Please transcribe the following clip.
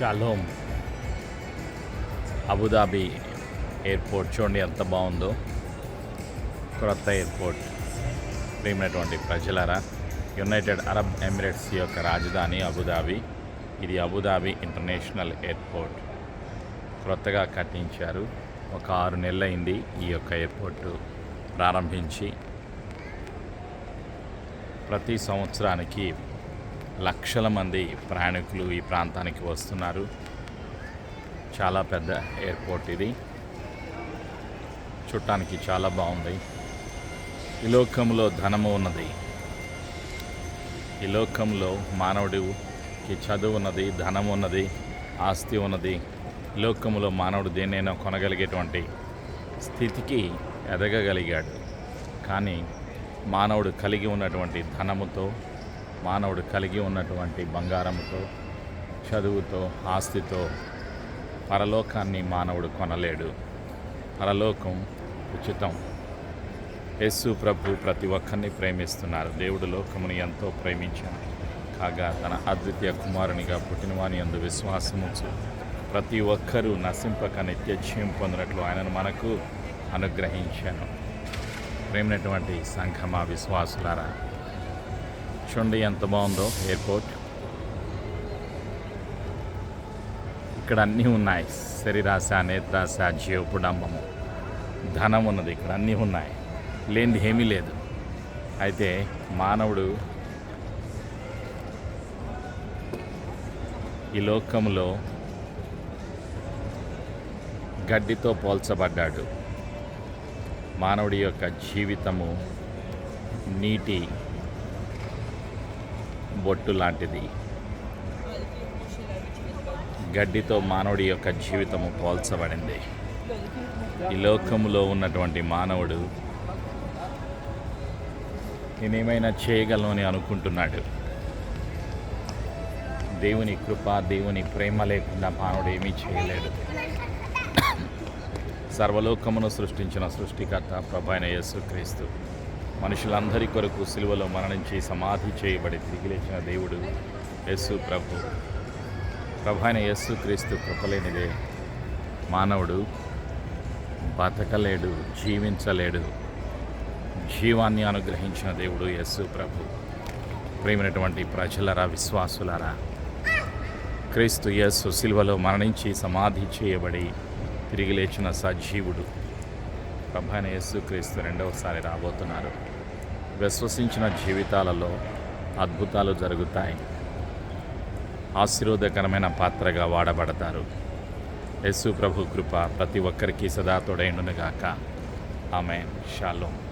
Shalom Abu Dhabi airport చూడండి ఎంత బాగుందో. క్రొత్త ఎయిర్పోర్ట్ ప్రియమైనటువంటి ప్రజలరా యునైటెడ్ అరబ్ ఎమిరేట్స్ యొక్క రాజధాని అబుదాబి ఇది అబుదాబి ఇంటర్నేషనల్ ఎయిర్పోర్ట్ క్రొత్తగా కట్టించారు. ఒక ఆరు నెలలైంది ఈ యొక్క ఎయిర్పోర్టు ప్రారంభించి. ప్రతి సంవత్సరానికి లక్షల మంది ప్రయాణికులు ఈ ప్రాంతానికి వస్తున్నారు. చాలా పెద్ద ఎయిర్పోర్ట్ ఇది. చూడటానికి చాలా బాగుంది. ఈ లోకంలో ధనము ఉన్నది. ఈ లోకంలో మానవుడికి చదువు ఉన్నది ధనం ఉన్నది ఆస్తి ఉన్నది. ఈ లోకంలో మానవుడు దేన్నైనా కొనగలిగేటువంటి స్థితికి ఎదగగలిగాడు. కానీ మానవుడు కలిగి ఉన్నటువంటి ధనముతో మానవుడు కలిగి ఉన్నటువంటి బంగారముతో చదువుతో ఆస్తితో పరలోకాన్ని మానవుడు కొనలేడు. పరలోకం ఉచితం. యేసు ప్రభు ప్రతి ఒక్కరిని ప్రేమిస్తున్నారు. దేవుడు లోకముని ఎంతో ప్రేమించాడు. కాగా తన అద్వితీయ కుమారునిగా పుట్టినవాని అందు విశ్వాసముంచు ప్రతి ఒక్కరూ నశింపక నిత్యజయం పొందినట్లు ఆయనను మనకు అనుగ్రహించాను. ప్రేమైనటువంటి సంఘమా విశ్వాసులారా చూడండి ఎంత బాగుందో ఎయిర్పోర్ట్. ఇక్కడ అన్నీ ఉన్నాయి. శరీరాశ నేత్రాశ జీవపుడంబము. ధనం ఉన్నది ఇక్కడ అన్నీ ఉన్నాయి. లేనిది ఏమీ లేదు. అయితే మానవుడు ఈ లోకంలో గడ్డితో పోల్చబడ్డాడు. మానవుడి యొక్క జీవితము నీటి బొట్టు లాంటిది. గడ్డితో మానవుడి యొక్క జీవితము పోల్చబడింది. ఈ లోకములో ఉన్నటువంటి మానవుడు నేనేమైనా చేయగలను అని అనుకుంటున్నాడు. దేవుని కృప దేవుని ప్రేమ లేకుండా మానవుడు ఏమీ చేయలేడు. సర్వలోకమును సృష్టించిన సృష్టికర్త ప్రభైన యేసుక్రీస్తు. మనుషులందరి కొరకు సిలువలో మరణించి సమాధి చేయబడి తిరిగి లేచిన దేవుడు యేసు ప్రభు. ప్రభు అయిన యస్సు క్రీస్తు కృపలేనిదే మానవుడు బతకలేడు జీవించలేడు. జీవాన్ని అనుగ్రహించిన దేవుడు యేసు ప్రభు. ప్రేమైనటువంటి ప్రజలరా విశ్వాసులరా క్రీస్తు యేసు సిలువలో మరణించి సమాధి చేయబడి తిరిగి లేచిన సజీవుడు ప్రభైన యేసు క్రీస్తు రెండవసారి రాబోతున్నారు. విశ్వసించిన జీవితాలలో అద్భుతాలు జరుగుతాయి. ఆశీర్వాదకరమైన పాత్రగా వాడబడతారు. యేసు ప్రభు కృప ప్రతి ఒక్కరికి సదా తోడైండునుగాక. ఆమె షాలోం.